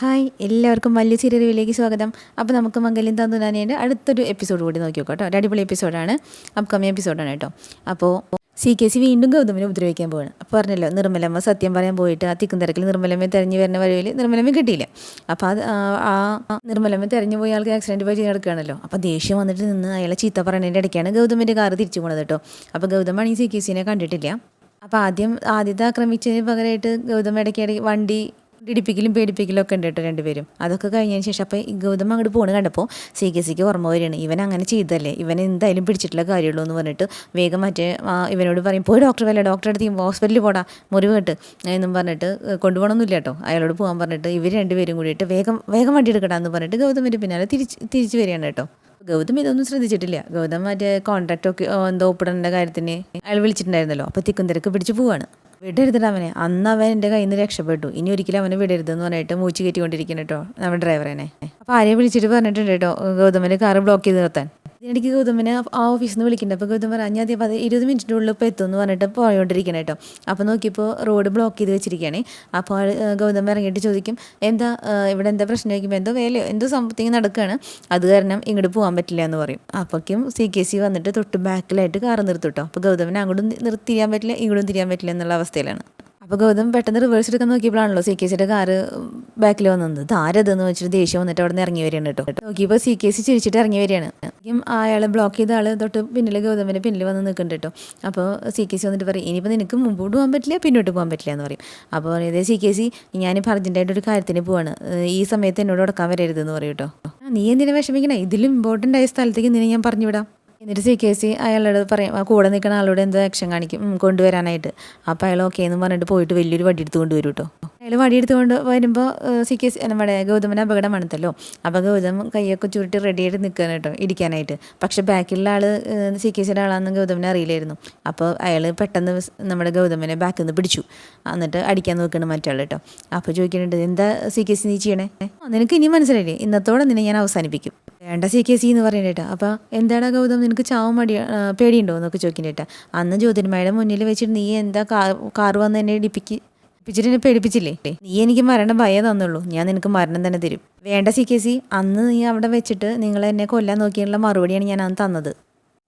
Hi എല്ലാവർക്കും വലിയ സീരിയലിലേക്ക് സ്വാഗതം. അപ്പോൾ നമുക്ക് മംഗല്യം തന്നുനാനേന്റെ അടുത്തൊരു എപ്പിസോഡ് കൂടി നോക്കി നോക്കാം കേട്ടോ. ഒരു അടിപൊളി എപ്പിസോഡാണ് അപ്കമിങ് എപ്പിസോഡാണ് കേട്ടോ. അപ്പോൾ സി കെ സി വീണ്ടും ഗൗതമിനെ ഉപദ്രവിക്കാൻ പോവാണ്. അപ്പോൾ പറഞ്ഞല്ലോ നിർമ്മലമ്മ സത്യം പറയാൻ പോയിട്ട് ആ തിക്കും തിരക്കിൽ നിർമ്മലമ്മ തെരഞ്ഞു വരുന്ന വഴിയിൽ നിർമ്മലമ്മ കിട്ടിയില്ല. അപ്പോൾ അത് ആ നിർമ്മലമ്മ തെരഞ്ഞു പോയ ആൾക്ക് ആക്സിഡന്റ് പറ്റി നടക്കുകയാണല്ലോ. അപ്പോൾ ദേഷ്യം വന്നിട്ട് നിന്ന് അയാളെ ചീത്ത പറയുന്നതിന്റെ ഇടയ്ക്കാണ് ഗൗതമിന്റെ കാറ് തിരിച്ചു പോണത് കേട്ടോ. അപ്പോൾ ഗൗതമാണ് ഈ സി കെ സിനെ കണ്ടിട്ടില്ല. അപ്പോൾ ആദ്യം ആദ്യത്തെ ആക്രമിച്ചതിന് പകരമായിട്ട് ഗൗതം ഇടയ്ക്ക് ഇടയ്ക്ക് വണ്ടി ഇടിപ്പിക്കലും പേടിപ്പിക്കലും ഒക്കെ ഉണ്ട് കേട്ടോ രണ്ടുപേരും. അതൊക്കെ കഴിഞ്ഞതിന് ശേഷം അപ്പോൾ ഗൗതം അങ്ങോട്ട് പോണ് കണ്ടപ്പോൾ സി കെ സിക്ക് ഓർമ്മ വരികയാണ്. ഇവൻ അങ്ങനെ ചെയ്തല്ലേ ഇവൻ എന്തായാലും പിടിച്ചിട്ടുള്ള കാര്യമുള്ളൂ എന്ന് പറഞ്ഞിട്ട് വേഗം മറ്റേ ഇവനോട് പറയും പോയി ഡോക്ടർ വല്ല ഡോക്ടറെ അടുത്ത് ഹോസ്പിറ്റലിൽ പോടാ മുറിവ് കേട്ട് എന്നും പറഞ്ഞിട്ട് കൊണ്ടുപോകണമെന്നില്ല കേട്ടോ. അയാളോട് പോകാൻ പറഞ്ഞിട്ട് ഇവർ രണ്ടുപേരും കൂടിയിട്ട് വേഗം വേഗം വണ്ടി എടുക്കടാന്ന് പറഞ്ഞിട്ട് ഗൗതമിന്റെ പിന്നാലെ തിരിച്ച് തിരിച്ച് വരികയാണ് കേട്ടോ. ഗൗതം ഇതൊന്നും ശ്രദ്ധിച്ചിട്ടില്ല. ഗൗതം മറ്റേ കോൺട്രാക്റ്റ് ഒക്കെ എന്തോ ഒപ്പിടേണ്ട കാര്യത്തിന് അയാൾ വിളിച്ചിട്ടുണ്ടായിരുന്നല്ലോ. അപ്പോൾ തിക്കും തിരക്ക് പിടിച്ച് പോവാണ്. വിടരുതട അവനെ. അന്ന് അവൻ എന്റെ കയ്യിൽ നിന്ന് രക്ഷപ്പെട്ടു. ഇനി ഒരിക്കലും അവനെ വിടരുതെന്ന് പറഞ്ഞിട്ട് മൂച്ച് കയറ്റിക്കൊണ്ടിരിക്കുന്നു കേട്ടോ നമ്മുടെ ഡ്രൈവറിനെ അപ്പോൾ ആരെയും വിളിച്ചിട്ട് പറഞ്ഞിട്ടുണ്ട് കേട്ടോ ഗൗതമന്റെ കാറ് ബ്ലോക്ക് ചെയ്ത് നിർത്താൻ. ഇതിനിടയ്ക്ക് ഗൗതമിനെ ആ ഓഫീസിൽ നിന്ന് വിളിക്കുന്നുണ്ട് അപ്പോൾ ഗൗതം പറഞ്ഞാൽ ഞാൻ അത് ഇരുപത് മിനിറ്റിന്റെ ഉള്ളിൽ ഇപ്പോൾ എത്തും എന്ന് പറഞ്ഞിട്ട് പോയോണ്ടിരിക്കണം കേട്ടോ. അപ്പോൾ നോക്കിയപ്പോൾ റോഡ് ബ്ലോക്ക് ചെയ്ത് വെച്ചിരിക്കുകയാണ് അപ്പോൾ ഗൗതം ഇറങ്ങിയിട്ട് ചോദിക്കും എന്താ ഇവിടെ എന്താ പ്രശ്നം? ചോദിക്കുമ്പോൾ എന്തോ വേലയോ? എന്തോ സംതിങ് നടക്കുകയാണ് അത് കാരണം ഇങ്ങോട്ട് പോകാൻ പറ്റില്ല എന്ന് പറയും. അപ്പോഴേക്കും സി കെ സി വന്നിട്ട് തൊട്ട് ബാക്കിലായിട്ട് കാറ് നിർത്തും കേട്ടോ അപ്പോൾ ഗൗതമിനെ അങ്ങോട്ടും തിരിയാൻ പറ്റില്ല ഇങ്ങോട്ടും തിരിയാൻ പറ്റില്ല എന്നുള്ള അവസ്ഥയിലാണ്. അപ്പോൾ ഗൗതം പെട്ടെന്ന് റിവേഴ്സ് എടുക്കാൻ നോക്കിയപ്പോഴാണല്ലോ സി കെ സിയുടെ കാറ് ബാക്കിൽ വന്നത്. താരതെന്ന് വെച്ചിട്ട് ദേഷ്യം വന്നിട്ട് അവിടെ നിന്ന് ഇറങ്ങി വരികയാണ് കേട്ടോ. നോക്കിയപ്പോൾ സി കെ സി ചിരിച്ചിട്ട് ഇറങ്ങി വരികയാണ്. അയാളെ ബ്ലോക്ക് ചെയ്ത ആൾ തൊട്ട് പിന്നിൽ ഗൗതമിന്റെ പിന്നിൽ വന്ന് നിൽക്കുന്നുണ്ട് കേട്ടോ. അപ്പോൾ സി കെ സി വന്നിട്ട് പറയും ഇനിയിപ്പോൾ നിനക്ക് മുമ്പോട്ട് പോകാൻ പറ്റില്ല പിന്നോട്ട് പോകാൻ പറ്റില്ല എന്ന് പറയും. അപ്പോൾ ഇതേ സി കെ സി ഞാനിപ്പോൾ അർജന്റായിട്ട് ഒരു കാര്യത്തിന് പോവാണ്. ഈ സമയത്ത് എന്നോട് ഉടക്കാൻ വരരുതെന്ന് പറയും കേട്ടോ. നീ എന്തിനാ വിഷമിക്കണേ? ഇതിലും ഇമ്പോർട്ടന്റ് ആയ സ്ഥലത്തേക്ക് നിന്നെ ഞാൻ പറഞ്ഞു വിടാം എന്നിട്ട് സി കെ സി അയാളോട് പറയും ആ കൂടെ നിൽക്കുന്ന ആളോട് എന്തോ ആക്ഷൻ കാണിക്കും? കൊണ്ടുവരാനായിട്ട്. അപ്പോൾ അയാൾ ഓക്കെ എന്ന് പറഞ്ഞിട്ട് പോയിട്ട് വലിയൊരു വടി എടുത്ത് കൊണ്ടുവരും കേട്ടോ അയാൾ വടിയെടുത്തുകൊണ്ട് വരുമ്പോൾ സി കെ നമ്മുടെ ഗൗതമന് അപകടം വന്നല്ലോ അപ്പോൾ ഗൗതം കൈയൊക്കെ ചുരുട്ടി റെഡിയായിട്ട് നിൽക്കാൻ കേട്ടോ ഇടിക്കാനായിട്ട്. പക്ഷേ ബാക്കിലുള്ള ആൾ സി കെ സിയുടെ ആളാണെന്ന് ഗൗതമനെ അറിയില്ലായിരുന്നു. അപ്പോൾ അയാൾ പെട്ടെന്ന് നമ്മുടെ ഗൗതമനെ ബാക്കിൽ നിന്ന് പിടിച്ചു. എന്നിട്ട് അടിക്കാൻ നോക്കണം മറ്റാൾ കേട്ടോ. അപ്പോൾ ചോദിക്കുന്നുണ്ട് എന്താ സി കെ സി നീ ചെയ്യണേ? നിനക്ക് ഇനി മനസ്സിലായില്ലേ? ഇന്നത്തോടെ നിന്നെ ഞാൻ അവസാനിപ്പിക്കും. വേണ്ട സി കെ സി എന്ന് പറയുന്നേട്ടാ അപ്പോൾ എന്താടാ ഗൗതം നിനക്ക് ചാവും മടി പേടിയുണ്ടോ? എന്നൊക്കെ ചോദിക്കുന്നേട്ടാ അന്ന് ജ്യോതിർമയുടെ മുന്നിൽ വെച്ചിട്ട് നീ എന്താ കാർ വന്ന് എന്നെ ഇടിപ്പിക്ക്? ഇടിപ്പിച്ചിട്ട് എന്നെ പേടിപ്പിച്ചില്ലേ? നീ എനിക്ക് മരണം ഭയം തന്നുള്ളൂ. ഞാൻ നിനക്ക് മരണം തന്നെ തരും. വേണ്ട സി കെ സി അന്ന് നീ അവിടെ വെച്ചിട്ട് നിങ്ങൾ എന്നെ കൊല്ലാൻ നോക്കിയുള്ള മറുപടിയാണ് ഞാൻ അന്ന് തന്നത്.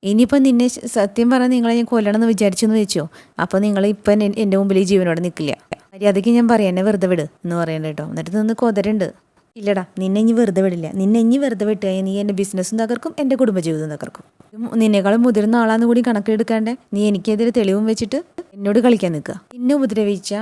ഇനിയിപ്പോൾ നിന്നെ സത്യം പറഞ്ഞാൽ നിങ്ങളെ ഞാൻ കൊല്ലണം എന്ന് വിചാരിച്ചെന്ന് വെച്ചോ? അപ്പോൾ നിങ്ങൾ ഇപ്പം എന്റെ മുമ്പിൽ ഈ ജീവനോടെ നിൽക്കില്ല. മര്യാദയ്ക്ക് ഞാൻ പറയാം എന്നെ വെറുതെ വിട് എന്ന് പറയണ്ട കേട്ടോ. എന്നിട്ട് നിന്ന് കൊതരുണ്ട്. ഇല്ലടാ നിന്നെ ഇനി വെറുതെ വിടില്ല. നിന്നെ ഇനി വെറുതെ വിട്ട് കഴിഞ്ഞാൽ നീ എന്റെ ബിസിനസ്സും തകർക്കും എന്റെ കുടുംബജീവിതം തകർക്കും. നിന്നെക്കാളും മുതിർന്ന ആളാന്ന് കൂടി കണക്കെടുക്കാണ്ട് നീ എനിക്കെതിരെ തെളിവും വെച്ചിട്ട് എന്നോട് കളിക്കാൻ നിൽക്കുക. നിന്നെ ഉപദ്രവിച്ച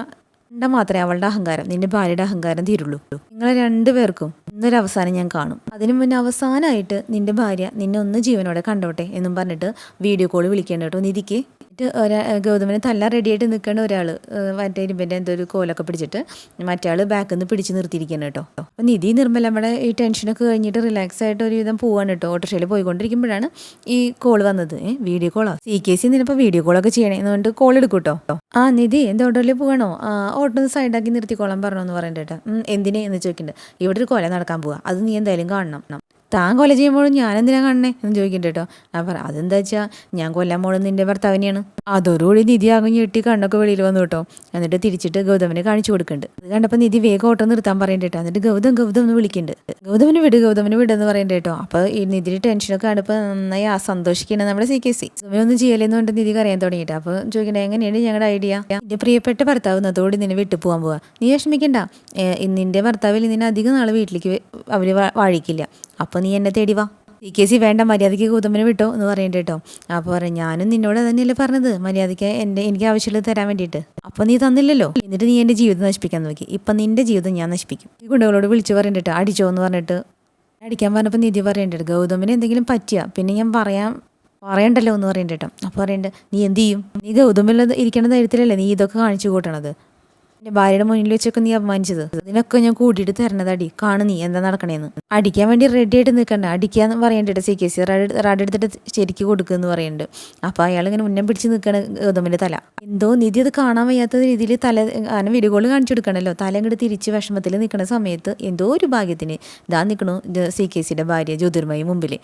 ണ്ട മാത്രമേ അവളുടെ അഹങ്കാരം നിന്റെ ഭാര്യയുടെ അഹങ്കാരം തീരുള്ളൂ. നിങ്ങളെ രണ്ടുപേർക്കും ഇന്നൊരു അവസാനം ഞാൻ കാണും. അതിനു മുന്നേ അവസാനമായിട്ട് നിന്റെ ഭാര്യ നിന്നെ ഒന്ന് ജീവനോടെ കണ്ടോട്ടെ എന്നും പറഞ്ഞിട്ട് വീഡിയോ കോൾ വിളിക്കേണ്ട കേട്ടോ നിധിക്ക്. എന്നിട്ട് ഒരാ ഗൗതമനെ തല്ല റെഡിയായിട്ട് നിൽക്കേണ്ട ഒരാൾ മറ്റേ ഇരുമ്പിന്റെ എന്തോ ഒരു കോലൊക്കെ പിടിച്ചിട്ട് മറ്റേ ആൾ ബാക്കിൽ നിന്ന് പിടിച്ച് നിർത്തിയിരിക്കണം കേട്ടോ. അപ്പോൾ നിധി നിർമ്മല നമ്മുടെ ഈ ടെൻഷനൊക്കെ കഴിഞ്ഞിട്ട് റിലാക്സ് ആയിട്ട് ഒരുവിധം പോവാണ് കേട്ടോ. ഓട്ടോറിക്ഷയിൽ പോയിക്കൊണ്ടിരിക്കുമ്പോഴാണ് ഈ കോൾ വന്നത്. വീഡിയോ കോളോ സി കെ സി നിന്നിപ്പോൾ വീഡിയോ കോളൊക്കെ ചെയ്യണേ? എന്ന് കോൾ എടുക്കും കേട്ടോ ആ നിധി എന്താ ഓട്ടോയിൽ പോകണോ ആ ഓട്ടോ ഒന്ന് സൈഡാക്കി നിർത്തിക്കോളാൻ പറഞ്ഞോ എന്ന് പറയണ്ട കേട്ടോ. "ഉം, എന്തിനെ? എന്ന് ചോദിക്കുന്നുണ്ട് ഇവിടെ ഒരു കൊല നടക്കാൻ പോവാ. അത് നീ എന്തായാലും കാണണം. താൻ കൊല ചെയ്യുമ്പോഴും ഞാൻ എന്തിനാ കാണണേ എന്ന് ചോദിക്കുന്നുണ്ട് കേട്ടോ ഞാൻ പറ അതെന്താ വെച്ചാൽ ഞാൻ കൊല്ലാൻ പോണത് നിന്റെ ഭർത്താവിനെയാണ്. അതോടുകൂടി നിധി ആകും ഞെട്ടി കണ്ണൊക്കെ വെളിയിൽ വന്നു കേട്ടോ എന്നിട്ട് തിരിച്ചിട്ട് ഗൗതമിനെ കാണിച്ചു കൊടുക്കുന്നുണ്ട് അത് കണ്ടപ്പോൾ നിധി വേഗം ഓട്ടം നിർത്താൻ പറയണ്ട കേട്ടോ എന്നിട്ട് ഗൗതം ഗൗതം എന്ന് വിളിക്കുന്നുണ്ട് ഗൗതമിന് വിട് ഗൗതമിന് വിടെന്ന് പറയണ്ട കേട്ടോ അപ്പോൾ ഈ നിധിയുടെ ടെൻഷനൊക്കെ കണ്ടപ്പോൾ നന്നായി ആ സന്തോഷിക്കണം നമ്മുടെ സി കെ സി. ഗൗതമൊന്നും ചെയ്യലെന്ന് കൊണ്ട് നിധി അറിയാൻ തുടങ്ങിയിട്ട്. അപ്പോൾ ചോദിക്കണേ എങ്ങനെയാണ് ഞങ്ങളുടെ ഐഡിയ എന്റെ പ്രിയപ്പെട്ട ഭർത്താവ് അതോടെ നിന്നെ വിട്ടു പോകാൻ പോവാ. നീ വിഷമിക്കണ്ട. നിന്റെ ഭർത്താവിൽ നിന്നെ അധികം നാൾ വീട്ടിലേക്ക് അവർ വാഴിക്കില്ല. അപ്പോൾ നീ എന്നെ തേടി വാ. ഈ കെ സി വേണ്ട മര്യാദയ്ക്ക് ഗൗതമിനെ വിട്ടോ എന്ന് പറയണ്ട കേട്ടോ അപ്പോൾ പറയും ഞാനും നിന്നോട് തന്നെയല്ലേ പറഞ്ഞത് മര്യാദയ്ക്ക് എന്റെ എനിക്ക് ആവശ്യമുള്ളത് തരാൻ വേണ്ടിയിട്ട്. അപ്പോൾ നീ തന്നില്ലല്ലോ. എന്നിട്ട് നീ എന്റെ ജീവിതം നശിപ്പിക്കാൻ നോക്കി. ഇപ്പം നിന്റെ ജീവിതം ഞാൻ നശിപ്പിക്കും. ഈ ഗുണ്ടകളോട് വിളിച്ച് പറയണ്ടിട്ട് അടിച്ചോ എന്ന് പറഞ്ഞിട്ട്. അടിക്കാൻ പറഞ്ഞപ്പോൾ നിധി പറയണ്ടത് ഗൗതമിന് എന്തെങ്കിലും പറ്റിയ പിന്നെ ഞാൻ പറയാം പറയണ്ടല്ലോ എന്ന് പറയണ്ട കേട്ടോ അപ്പോൾ പറയണ്ട നീ എന്ത് ചെയ്യും? നീ ഗൗതമിൽ ഇരിക്കേണ്ട ധൈര്യത്തിലല്ലേ നീ ഇതൊക്കെ കാണിച്ചു കൂട്ടണത്? എന്റെ ഭാര്യയുടെ മുന്നിൽ വെച്ചൊക്കെ നീ അപമാനിച്ചത്. ഇതിനൊക്കെ ഞാൻ കൂട്ടിയിട്ട് തരണത് അടി. കാണു നീ എന്താ നടക്കണേന്ന്. അടിക്കാൻ വേണ്ടി റെഡി ആയിട്ട് നിൽക്കണ്ട. അടിക്കാന്ന് പറയണ്ടേ സി കെ സി റാഡ് എടുത്തിട്ട് ശരിക്ക് കൊടുക്കുമെന്ന് പറയുന്നുണ്ട് അപ്പോൾ അയാൾ ഇങ്ങനെ മുന്നേ പിടിച്ച് നിൽക്കണ ഗൗതമിന്റെ തല. എന്തോ നിധി അത് കാണാൻ വയ്യാത്ത രീതിയിൽ തല അങ്ങനെ വീടുകൾ കാണിച്ചു കൊടുക്കണല്ലോ. തല ഇങ്ങോട്ട് തിരിച്ച് വിഷമത്തിൽ നിൽക്കുന്ന സമയത്ത് എന്തോ ഒരു ഭാഗ്യത്തിന് ഇതാ നിൽക്കണു സി കെ സിയുടെ ഭാര്യ ജ്യോതിർമയി മുമ്പിൽ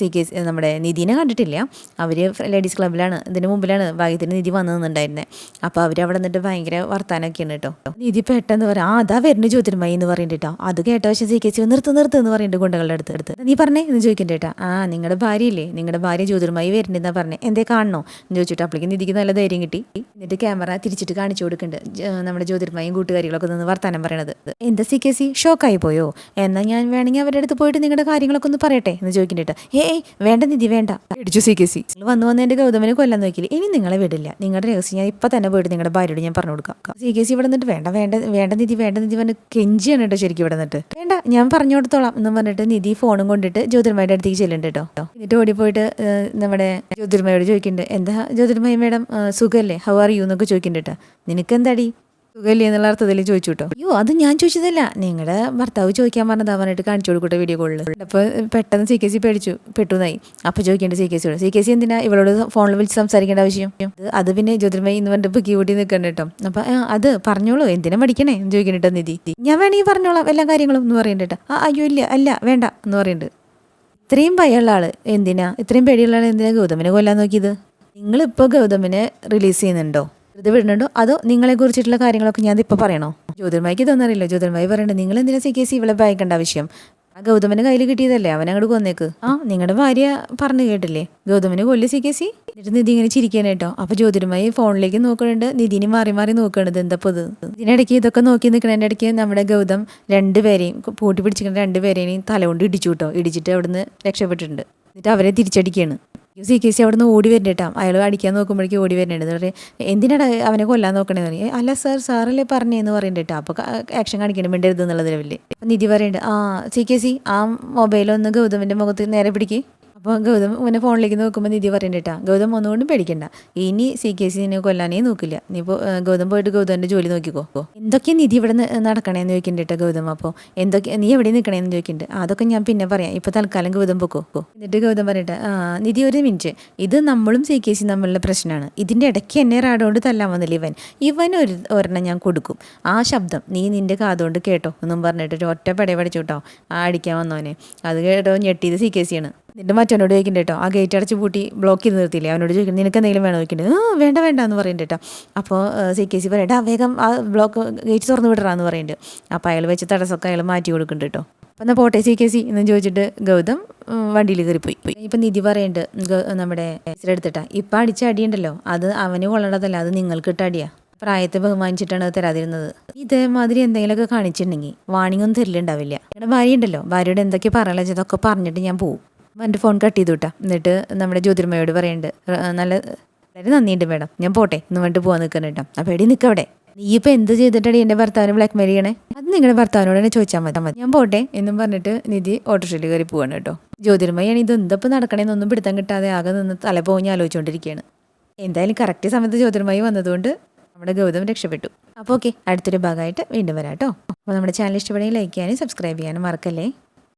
സി കെ സി നമ്മുടെ നിധിനെ കണ്ടിട്ടില്ല. അവർ ലേഡീസ് ക്ലബ്ബിലാണ് ഇതിന് മുമ്പിലാണ് ഭാഗ്യത്തിന് നിധി വന്നു നിന്നുണ്ടായിരുന്നത് അപ്പോൾ അവർ അവിടെ നിന്നിട്ട് ഭയങ്കര വർത്താനമൊക്കെ ചോദിക്കണം കേട്ടോ നിധി പെട്ടെന്ന് പറയാം ആ അതാ വരുന്നു ജ്യോതിർമയി എന്ന് പറയുന്നുണ്ട് കേട്ടോ അത് കേട്ട പക്ഷേ സി കെ സി നിർത്ത് നിർത്ത് എന്ന് പറയുന്നുണ്ട് ഗുണ്ടകളുടെ അടുത്ത് എടുത്ത് നീ പറഞ്ഞേ എന്ന് ചോദിക്കണ്ട കേട്ടോ ആ നിങ്ങളുടെ ഭാര്യയില്ലേ? നിങ്ങളുടെ ഭാര്യ ജ്യോതിർമയി വരുന്നുണ്ടെന്നാ പറഞ്ഞേ. എന്തേ കാണണോ? എന്ന് ചോദിച്ചിട്ട് അപ്പോഴേക്കും നിധിക്ക് നല്ല ധൈര്യം കിട്ടി. എന്നിട്ട് ക്യാമറ തിരിച്ചിട്ട് കാണിച്ചു കൊടുക്കുന്നുണ്ട് നമ്മുടെ ജ്യോതിർമയും കൂട്ടുകാരികളൊക്കെ നിന്ന് വർത്താനം പറയണത്. എന്താ സി കെ സി? ഷോക്കായി പോയോ? എന്നാൽ ഞാൻ വേണമെങ്കിൽ അവരുടെ അടുത്ത് പോയിട്ട് നിങ്ങളുടെ കാര്യങ്ങളൊക്കെ ഒന്ന് പറയട്ടെ എന്ന് ചോദിക്കുന്നുണ്ട് ഏയ് വേണ്ട നിധി വേണ്ട. ഇടിച്ചു സി കെ സി. വന്നു വന്ന് എന്റെ ഗൗതമനെ കൊല്ലാൻ നോക്കിയില്ല? ഇനി നിങ്ങളെ വിടില്ല. നിങ്ങളുടെ രഹസ്യം ഞാൻ ഇപ്പം തന്നെ പോയിട്ട് നിങ്ങളുടെ ഭാര്യയോട് ഞാൻ പറഞ്ഞു കൊടുക്കാം. സി കെ സി ഇവിടെ നിന്നിട്ട് വേണ്ട വേണ്ട വേണ്ട നിധി വേണ്ട നിധി പറഞ്ഞ് കെഞ്ചിയാണ് കേട്ടോ ശരിക്കും ഇവിടെ നിന്നിട്ട്. വേണ്ട ഞാൻ പറഞ്ഞു കൊടുത്തോളാം എന്ന് പറഞ്ഞിട്ട് നിധി ഫോണും കൊണ്ടിട്ട് ജ്യോതിർമയുടെ അടുത്തേക്ക് ചെല്ലുന്നുണ്ട് കേട്ടോ. എന്നിട്ട് ഓടിപ്പോയിട്ട് നമ്മുടെ ജ്യോതിർമയോട് ചോദിക്കുന്നുണ്ട് എന്താ ജ്യോതിർമയ മേഡം സുഖല്ലേ? ഹൗ ആർ യു എന്നൊക്കെ ചോദിക്കുന്നുണ്ട് കേട്ടോ. നിനക്ക് എന്താടി സുഖല്ലേ എന്നുള്ള അർത്ഥത്തിൽ ചോദിച്ചു കേട്ടോ അയ്യോ അത് ഞാൻ ചോദിച്ചതല്ല. നിങ്ങളുടെ ഭർത്താവ് ചോദിക്കാൻ പറഞ്ഞതാ പറഞ്ഞിട്ട് കാണിച്ചു കൊടുക്കട്ടെ വീഡിയോ കോളിൽ അപ്പോൾ പെട്ടെന്ന് സി കെ സി പേടിച്ചു പെട്ടുന്നായി. അപ്പോൾ ചോദിക്കേണ്ട സി കെ സിയോട് സി കെ സി എന്തിനാ ഇവളോട് ഫോണിൽ വിളിച്ച് സംസാരിക്കേണ്ട ആവശ്യം? അത് പിന്നെ ജ്യോതിർമയി ഇന്ന് പറഞ്ഞിട്ട് പൊക്കി കൂട്ടി നിൽക്കണ്ട കേട്ടോ. അപ്പം അത് പറഞ്ഞോളൂ. എന്തിനാ പഠിക്കണേ എന്ന് ചോദിക്കണ്ട നിധി. ഞാൻ വേണമെങ്കിൽ പറഞ്ഞോളാം എല്ലാ കാര്യങ്ങളും എന്ന് പറയണ്ട ആ അയ്യോ ഇല്ല അല്ല വേണ്ട എന്ന് പറയുന്നുണ്ട് ഇത്രയും ഭയമുള്ള ആൾ എന്തിനാ? ഇത്രയും പേടിയുള്ള ആൾ എന്തിനാ ഗൗതമിനെ കൊല്ലാൻ നോക്കിയത്? നിങ്ങളിപ്പോൾ ഗൗതമിനെ റിലീസ് ചെയ്യുന്നുണ്ടോ? ഇത് വിടുന്നുണ്ടോ അതോ നിങ്ങളെ കുറിച്ചിട്ടുള്ള കാര്യങ്ങളൊക്കെ ഞാൻ ഇപ്പോൾ പറയണോ? ജ്യോതിർമായിക്ക് തോന്നറിയില്ല ജ്യോതിർമായി പറയണ്ട. നിങ്ങൾ എന്തിനാ സി കെ സി ഇവളെ ഭയക്കേണ്ട ആവശ്യം? ആ ഗൗതമന് കയ്യിൽ കിട്ടിയതല്ലേ? അവൻ അങ്ങോട്ട് കൊന്നേക്ക്. ആ നിങ്ങളുടെ ഭാര്യ പറഞ്ഞു കേട്ടില്ലേ? ഗൗതമന് കൊല്ലി സി കെ സി? എന്നിട്ട് നിധി ഇങ്ങനെ ചിരിക്കാനായിട്ടോ അപ്പൊ ജ്യോതിർമായി ഫോണിലേക്ക് നോക്കുന്നുണ്ട് നിധിനെ മാറി മാറി നോക്കണത് എന്താ ഇത്? ഇതിനിടയ്ക്ക് ഇതൊക്കെ നോക്കി നിൽക്കണതിന്റെ ഇടയ്ക്ക് നമ്മുടെ ഗൗതം രണ്ടുപേരെയും പൂട്ടി പിടിച്ചിരിക്കുന്ന രണ്ടുപേരെയും തലകൊണ്ട് ഇടിച്ചു കേട്ടോ. ഇടിച്ചിട്ട് അവിടുന്ന് രക്ഷപ്പെട്ടിട്ടുണ്ട്. എന്നിട്ട് അവരെ തിരിച്ചടിക്കുകയാണ് സി കെ സി അവിടെ നിന്ന് ഓടി വരുന്നുണ്ട് അയാൾ അടിക്കാൻ നോക്കുമ്പോഴേക്കും ഓടി വരുന്നുണ്ട് എന്നിട്ട് പറയും, എന്തിനാടാ അവനെ കൊല്ലാൻ നോക്കണേന്ന് പറയും അല്ല സാർ സാറല്ലേ പറഞ്ഞേന്ന് പറയുന്നുണ്ട് അപ്പോൾ ആക്ഷൻ കാണിക്കണം വേണ്ടരുത് എന്നുള്ള വലിയ. നിധി പറയുന്നുണ്ട് ആ സി കെ സി ആ മൊബൈലൊന്ന് ഗൗതമിന്റെ മുഖത്ത് നേരെ പിടിക്ക്. അപ്പോൾ ഗൗതം ഇങ്ങനെ ഫോണിലേക്ക് നോക്കുമ്പോൾ നിധി പറയുന്നുണ്ട് ഗൗതം ഒന്നുകൊണ്ടും പേടിക്കണ്ട. ഇനി സി കെ സി നിന്നെ കൊല്ലാനേ നോക്കില്ല. നീ ഇപ്പോൾ ഗൗതം പോയിട്ട് ഗൗതമിന്റെ ജോലി നോക്കിക്കോ. എന്തൊക്കെ നിധി ഇവിടെ നടക്കണേന്ന് ചോദിക്കുന്നുണ്ട് ഗൗതം അപ്പോൾ എന്തൊക്കെ നീ എവിടെ നിൽക്കണേന്ന് ചോദിക്കുന്നുണ്ട് "ആ, അതൊക്കെ ഞാൻ പിന്നെ പറയാം. ഇപ്പോൾ തൽക്കാലം ഗൗതം പൊക്കോ. എന്നിട്ട് ഗൗതം പറയട്ടെ നിധി ഒരു മിനിറ്റ്. ഇത് നമ്മളും സി കെ സി തമ്മിലുള്ള പ്രശ്നമാണ് ഇതിന്റെ ഇടയ്ക്ക് എന്നെ റാഡോണ്ട് തല്ലാൻ വന്നില്ല ഇവൻ? ഇവൻ ഒരു ഒരെണ്ണം ഞാൻ കൊടുക്കും. ആ ശബ്ദം നീ നിന്റെ കാതുകൊണ്ട് കേട്ടോ എന്നും പറഞ്ഞിട്ട് ഒരു ഒറ്റ പടയെ പഠിച്ചു കേട്ടോ ആ അടിക്കാൻ വന്നവനെ. അത് കേട്ടോ ഞെട്ടിയത് സി കെ സി എന്നിട്ട് മറ്റവനോട് ചോദിക്കണ്ട കേട്ടോ. ആ ഗേറ്റ് അടച്ച് പൂട്ടി ബ്ലോക്ക് ചെയ്ത് നിർത്തിയില്ലേ? അവനോട് ചോദിക്കുന്നത് നിനക്ക് എന്തെങ്കിലും വേണോ? ചോദിക്കുന്നത് വേണ്ട വേണ്ട എന്ന് പറയുന്നുണ്ട് കേട്ടോ. അപ്പോൾ സി കെ സി പറയട്ടെ ആ വേഗം ആ ബ്ലോക്ക് ഗേറ്റ് തുറന്ന് വിടറാന്ന് പറയുന്നുണ്ട് അപ്പോൾ അയാൾ വെച്ച് തടസ്സമൊക്കെ അയാൾ മാറ്റി കൊടുക്കുന്നുണ്ട് കേട്ടോ. അപ്പം എന്നാൽ പോട്ടെ സി കെ സി എന്ന് ചോദിച്ചിട്ട് ഗൗതം വണ്ടിയിൽ വണ്ടിയിൽ പോയി. ഇപ്പം നിധി പറയുന്നുണ്ട് നമ്മുടെ എടുത്തിട്ടാ ഇപ്പം അടിച്ച അടിയുണ്ടല്ലോ. അത് അവന് കൊള്ളണതല്ല അത് നിങ്ങൾക്ക് ഇട്ട അടിയാ. പ്രായത്തെ ബഹുമാനിച്ചിട്ടാണ് അത് തരാതിരുന്നത്. ഇതേമാതിരി എന്തെങ്കിലുമൊക്കെ കാണിച്ചിട്ടുണ്ടെങ്കിൽ വാണിംഗ് ഒന്നും തരില്ലുണ്ടാവില്ല. ഭാര്യ ഉണ്ടല്ലോ ഭാര്യയോട് എന്തൊക്കെ പറയാനുള്ള അതൊക്കെ പറഞ്ഞിട്ട് ഞാൻ പോവും. അപ്പം എന്റെ ഫോൺ കട്ട് ചെയ്തു വിട്ടാ എന്നിട്ട് നമ്മുടെ ജ്യോതിർമയോട് പറയുന്നുണ്ട് നല്ല വളരെ നന്ദിയുണ്ട് മേഡം. ഞാൻ പോട്ടെ എന്ന് പറഞ്ഞിട്ട് പോകാൻ നിൽക്കണം കേട്ടോ. അപ്പോൾ എടി നിൽക്കവിടെ നീ ഇപ്പം എന്ത് ചെയ്തിട്ടാണ് എന്റെ ഭർത്താവിനെ ബ്ലാക്ക് മെയിൽ ചെയ്യണേ? അത് നിങ്ങളുടെ ഭർത്താവിനോട് തന്നെ ചോദിച്ചാൽ മതി. ഞാൻ പോട്ടെ എന്നും പറഞ്ഞിട്ട് നിധി ഓട്ടോറിക്ഷയിൽ കയറി പോവാണ് കേട്ടോ. ജ്യോതിർമയാണ് ഇത് എന്തപ്പോൾ നടക്കണേന്നൊന്നും പിടുത്തം കിട്ടാതെ ആകെ നിന്ന് തല പോഞ്ഞ് ആലോചിച്ചുകൊണ്ടിരിക്കുകയാണ് എന്തായാലും കറക്റ്റ് സമയത്ത് ജ്യോതിർമയി വന്നതുകൊണ്ട് നമ്മുടെ ഗൗതം രക്ഷപ്പെട്ടു. അപ്പോൾ ഓക്കെ അടുത്തൊരു ഭാഗമായിട്ട് വീണ്ടും വരാം കേട്ടോ. അപ്പോൾ നമ്മുടെ ചാനൽ ഇഷ്ടപ്പെടുകയും ലൈക്ക് ചെയ്യാനും സബ്സ്ക്രൈബ് ചെയ്യാനും മറക്കല്ലേ?